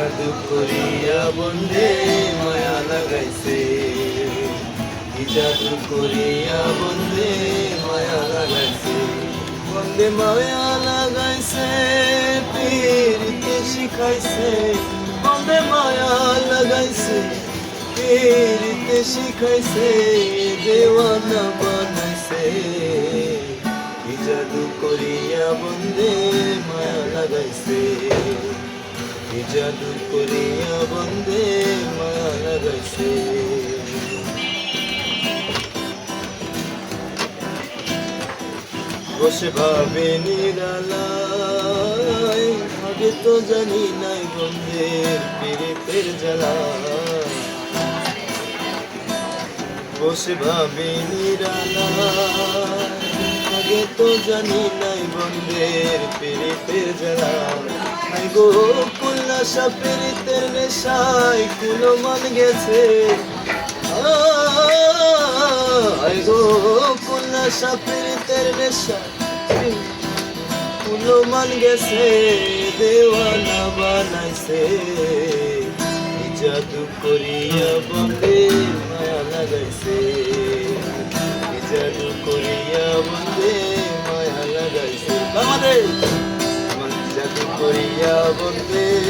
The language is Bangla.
জাদু করিয়া বন্ধে মায়া লাগাইছে কি জাদু করিয়া বন্ধে মায়া লাগাইছে বন্ধে মায়া লাগাইছে পীরকে শিখাইছে বন্ধে মায়া লাগাইছে পীরকে শিখাইছে দেওয়ানা বানাইছে কি জাদু করিয়া বন্ধে মায়া লাগাইছে জাদু করিয়া বন্ধে মায়া লাগাইছে বসে ভাবে নিরালায় আগে তো জানি নাই বন্ধের পীড়িতের জ্বালা। বসে ভাবে নিরালায় আগে তো জানি নাই বন্ধের পীড়িতের জ্বালা। গো কুল্লা সাপেরিতের নেশায় কুলো মান গেছে। গো কুল্লা সাপেরিতের নেশায় কুলো মান গেছে, দেওয়ানা বানাইছে। জাদু করিয়া বন্দে মায়া লাগাইছে। জাদু করিয়া বন্দে মায়া লাগাইছে। বাংলাদেশ! জাদু করিয়া বন্দে